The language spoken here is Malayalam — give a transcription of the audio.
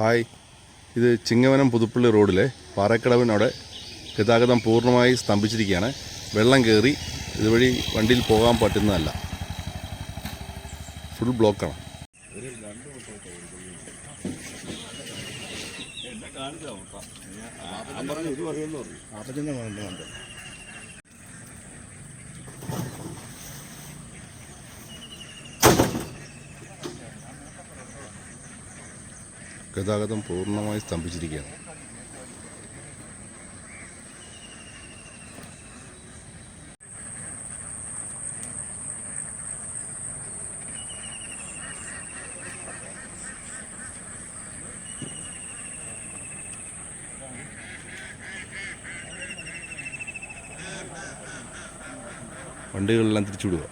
ഹായ്. ഇത് ചിങ്ങവനം പുതുപ്പള്ളി റോഡിലെ പാറക്കടവിനവിടെ ഗതാഗതം പൂർണമായി സ്തംഭിച്ചിരിക്കുകയാണ്. വെള്ളം കയറി ഇതുവഴി വണ്ടിയിൽ പോകാൻ പറ്റുന്നതല്ല. ഫുൾ ബ്ലോക്കാണ്. ഗതാഗതം പൂർണമായി സ്തംഭിച്ചിരിക്കുകയാണ്. വണ്ടികളെല്ലാം തിരിച്ചുവിടുക.